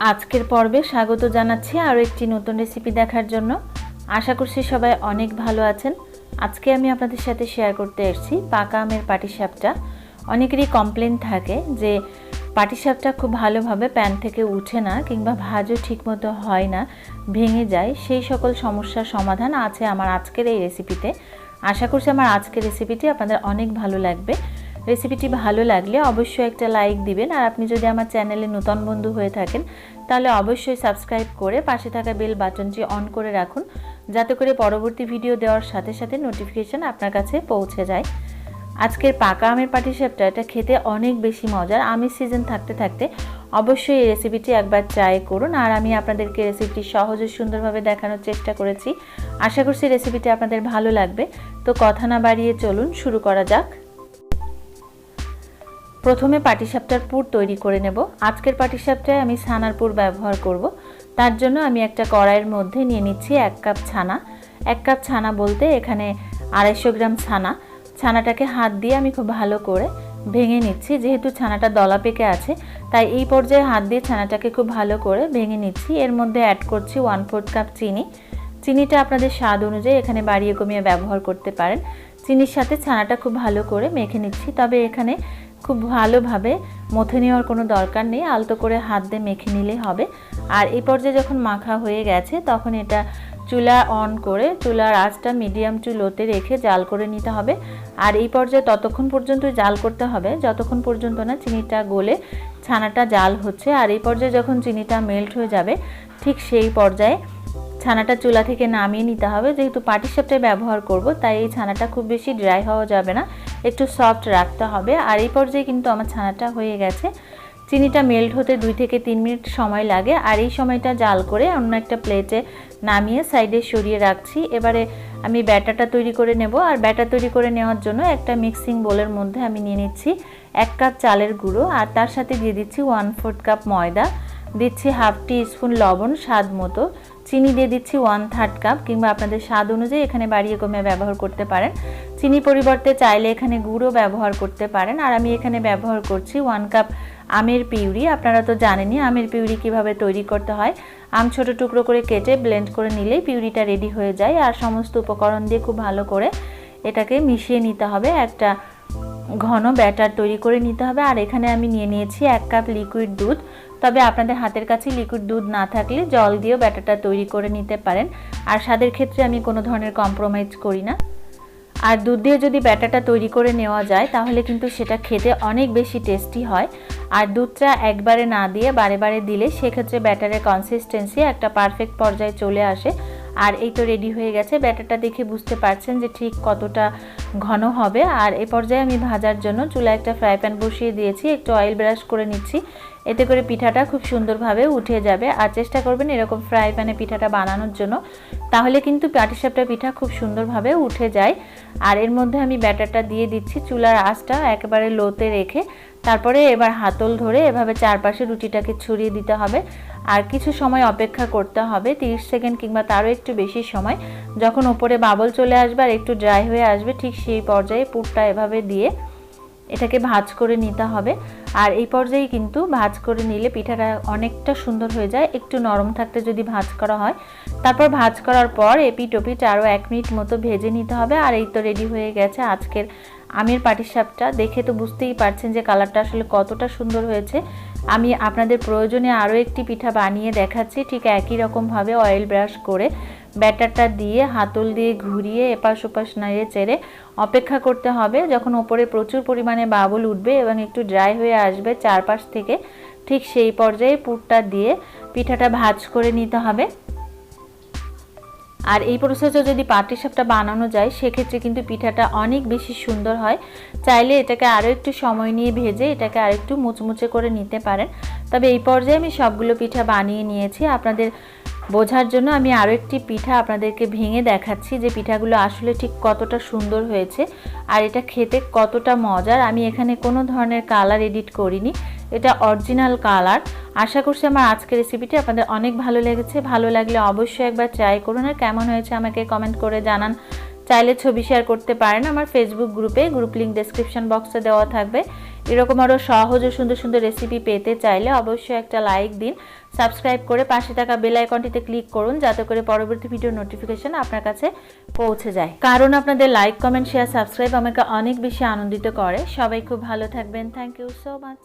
আজকের পর্বে স্বাগত জানাচ্ছি আরও একটি নতুন রেসিপি দেখার জন্য। আশা করছি সবাই অনেক ভালো আছেন। আজকে আমি আপনাদের সাথে শেয়ার করতে এসেছি পাকা আমের পাটিসাপটা। অনেকেরই কমপ্লেন থাকে যে পাটিসাপটা খুব ভালোভাবে প্যান থেকে উঠে না কিংবা ভাজও ঠিকমতো হয় না, ভেঙে যায়। সেই সকল সমস্যার সমাধান আছে আমার আজকের এই রেসিপিতে আশা করছি আমার আজকের রেসিপিটি আপনাদের অনেক ভালো লাগবে। রেসিপিটি ভালো লাগলে অবশ্যই একটা লাইক দিবেন। আর আপনি যদি আমার চ্যানেলে নতুন বন্ধু হয়ে থাকেন, তাহলে অবশ্যই সাবস্ক্রাইব করে পাশে থাকা বেল বাটনটি অন করে রাখুন, যাতে করে পরবর্তী ভিডিও দেওয়ার সাথে সাথে নোটিফিকেশান আপনার কাছে পৌঁছে যায়। আজকের পাকা আমের পাটিসাপটা, এটা খেতে অনেক বেশি মজার। আমের সিজন থাকতে থাকতে অবশ্যই এই রেসিপিটি একবার ট্রাই করুন। আর আমি আপনাদেরকে রেসিপিটি সহজ ও সুন্দরভাবে দেখানোর চেষ্টা করেছি। আশা করছি রেসিপিটি আপনাদের ভালো লাগবে। তো কথা না বাড়িয়ে চলুন, শুরু করা যাক। প্রথমে পাটিসাপটার পুর তৈরি করে নেব। আজকের পাটিসাপটায় আমি ছানার পুর ব্যবহার করব। তার জন্য আমি একটা কড়াইয়ের মধ্যে নিয়ে নিচ্ছি এক কাপ ছানা। এক কাপ ছানা বলতে এখানে আড়াইশো গ্রাম ছানা। ছানাটাকে হাত দিয়ে আমি খুব ভালো করে ভেঙে নিচ্ছি। যেহেতু ছানাটা দলা পেকে আছে, তাই এই পর্যায়ে হাত দিয়ে ছানাটাকে খুব ভালো করে ভেঙে নিচ্ছি। এর মধ্যে অ্যাড করছি ওয়ান ফোর্থ কাপ চিনি। চিনিটা আপনাদের স্বাদ অনুযায়ী এখানে বাড়িয়ে কমিয়ে ব্যবহার করতে পারেন। চিনির সাথে ছানাটা খুব ভালো করে মেখে নিচ্ছি। তবে এখানে খুব ভালোভাবে মথে নেওয়ার কোনো দরকার নেই। আলতো করে হাত দিয়ে মেখে নিলেই হবে। আর এই পর্যায়ে যখন মাখা হয়ে গেছে, তখন এটা চুলা অন করে, চুলার আঁচটা মিডিয়াম টু লোতে রেখে জাল করে নিতে হবে। আর এই পর্যায়ে ততক্ষণ পর্যন্ত জাল করতে হবে। যতক্ষণ পর্যন্ত না চিনিটা গলে ছানাটা জাল হচ্ছে। আর এই পর্যায়ে যখন চিনিটা মেল্ট হয়ে যাবে, ঠিক সেই পর্যায়ে ছানাটা চুলা থেকে নামিয়ে নিতে হবে। যেহেতু পাটিসাপটায় ব্যবহার করব, তাই এই ছানাটা খুব বেশি ড্রাই হওয়া যাবে না। একটু সফট রাখতে হবে। আর এই পর্যায়ে কিন্তু আমার ছানাটা হয়ে গেছে। চিনিটা মেল্ট হতে দুই থেকে তিন মিনিট সময় লাগে। আর এই সময়টা জাল করে অন্য একটা প্লেটে নামিয়ে সাইডে সরিয়ে রাখছি। এবারে আমি ব্যাটারটা তৈরি করে নেব। আর ব্যাটার তৈরি করে নেওয়ার জন্য একটা মিক্সিং বোলের মধ্যে আমি নিয়ে নিচ্ছি এক কাপ চালের গুঁড়ো। আর তার সাথে দিয়ে দিচ্ছি ওয়ান ফোর্থ কাপ ময়দা। দিচ্ছি হাফ টি স্পুন লবণ স্বাদ মতো। চিনি দিয়ে দিচ্ছি ওয়ান থার্ড কাপ কিংবা আপনাদের স্বাদ অনুযায়ী এখানে বাড়িয়ে কমে ব্যবহার করতে পারেন। চিনি পরিবর্তে চাইলে এখানে গুঁড়ো ব্যবহার করতে পারেন। আর আমি এখানে ব্যবহার করছি ওয়ান কাপ আমের পিউরি। আপনারা তো জানেনই আমের পিউরি কীভাবে তৈরি করতে হয়। আম ছোট টুকরো করে কেটে ব্লেন্ড করে নিলেই পিউরিটা রেডি হয়ে যায়। আর সমস্ত উপকরণ দিয়ে খুব ভালো করে এটাকে মিশিয়ে নিতে হবে। একটা ঘন ব্যাটার তৈরি করে নিতে হবে। আর এখানে আমি নিয়ে নিয়েছি এক কাপ লিকুইড দুধ। তবে আপনাদের হাতের কাছে লিকুইড দুধ না থাকলে জল দিয়েও ব্যাটারটা তৈরি করে নিতে পারেন। আর স্বাদের ক্ষেত্রে আমি কোনো ধরনের কম্প্রোমাইজ করি না। আর দুধ দিয়ে যদি ব্যাটারটা তৈরি করে নেওয়া যায়, তাহলে কিন্তু সেটা খেতে অনেক বেশি টেস্টি হয়। আর দুধটা একবারে না দিয়ে বারে বারে দিলে সেক্ষেত্রে ব্যাটারের কনসিস্টেন্সি একটা পারফেক্ট পর্যায়ে চলে আসে। আর এই তো রেডি হয়ে গেছে। ব্যাটারটা দেখে বুঝতে পারছেন যে ঠিক কতটা ঘন হবে। আর এ পর্যায়ে আমি ভাজার জন্য চুলা একটা ফ্রাই প্যান বসিয়ে দিয়েছি। একটু অয়েল ব্রাশ করে নিচ্ছি। এতে করে পিঠাটা খুব সুন্দরভাবে উঠে যাবে। আর চেষ্টা করবেন এরকম ফ্রাই প্যানে পিঠাটা বানানোর জন্য। তাহলে কিন্তু পাটিসাপটা পিঠা খুব সুন্দরভাবে উঠে যায়। আর এর মধ্যে আমি ব্যাটারটা দিয়ে দিচ্ছি চুলার আঁচটা একেবারে লোতে রেখে। তারপরে এবার হাতল ধরে এভাবে চারপাশে রুটিটাকে ছড়িয়ে দিতে হবে। আর কিছু সময় অপেক্ষা করতে হবে 30 সেকেন্ড কিংবা তারও একটু বেশি সময়। যখন ওপরে বাবল চলে আসবে আর একটু ড্রাই হয়ে আসবে, ঠিক সেই পর্যায়ে পুরটা এভাবে দিয়ে এটাকে ভাজ করে নিতে হবে। আর এই পর্যায়ে কিন্তু ভাজ করে নিলে পিঠাটা অনেকটা সুন্দর হয়ে যায়। একটু নরম থাকতে যদি ভাজ করা হয়। তারপর ভাজ করার পর এপিট ওপিট আরও এক মিনিট মতো ভেজে নিতে হবে। আর এই তো রেডি হয়ে গেছে আজকের আমের পাটিসাপটা। দেখে তো বুঝতেই পারছেন যে কালারটা আসলে কতটা সুন্দর হয়েছে। আমি আপনাদের প্রয়োজনে আরও একটি পিঠা বানিয়ে দেখাচ্ছি। ঠিক একই রকমভাবে অয়েল ব্রাশ করে। ব্যাটারটা দিয়ে হাতল দিয়ে ঘুরিয়ে এপাশ ওপাশ নাড়িয়ে চেড়ে অপেক্ষা করতে হবে, যখন ওপরে প্রচুর পরিমাণে বাবুল উঠবে এবং একটু ড্রাই হয়ে আসবে চারপাশ থেকে, ঠিক সেই পর্যায়ে পুরটা দিয়ে পিঠাটা ভাজ করে নিতে হবে। আর এই প্রসেসে যদি পাটিসাপটা বানানো যায়, সেক্ষেত্রে কিন্তু পিঠাটা অনেক বেশি সুন্দর হয়। চাইলে এটাকে আরও একটু সময় নিয়ে ভেজে এটাকে আরেকটু মুচমুচে করে নিতে পারেন। তবে এই পর্যায়ে আমি সবগুলো পিঠা বানিয়ে নিয়েছি। আপনাদের বোঝার জন্য আমি আরও একটি পিঠা আপনাদেরকে ভেঙে দেখাচ্ছি। যে পিঠাগুলো আসলে ঠিক কতটা সুন্দর হয়েছে আর এটা খেতে কতটা মজার, আমি এখানে কোনো ধরনের কালার এডিট করিনি। এটা অরিজিনাল কালার। আশা করছি আমার আজকের রেসিপিটি আপনাদের অনেক ভালো লেগেছে। ভালো লাগলে অবশ্যই একবার ট্রাই করুন। আর কেমন হয়েছে আমাকে কমেন্ট করে জানান। চাইলে ছবি শেয়ার করতে পারেন। আমার ফেসবুক গ্রুপে গ্রুপ লিঙ্ক ডেসক্রিপশন বক্সে দেওয়া থাকবে। এরকম আরও সহজ ও সুন্দর সুন্দর রেসিপি পেতে চাইলে অবশ্যই একটা লাইক দিন। সাবস্ক্রাইব করে পাশে থাকা বেল আইকনটিতে ক্লিক করুন, যাতে করে পরবর্তী ভিডিও নোটিফিকেশন আপনার কাছে পৌঁছে যায়। কারণ আপনাদের লাইক কমেন্ট শেয়ার সাবস্ক্রাইব আমাকে অনেক বেশি আনন্দিত করে। সবাই খুব ভালো থাকবেন। Thank you so much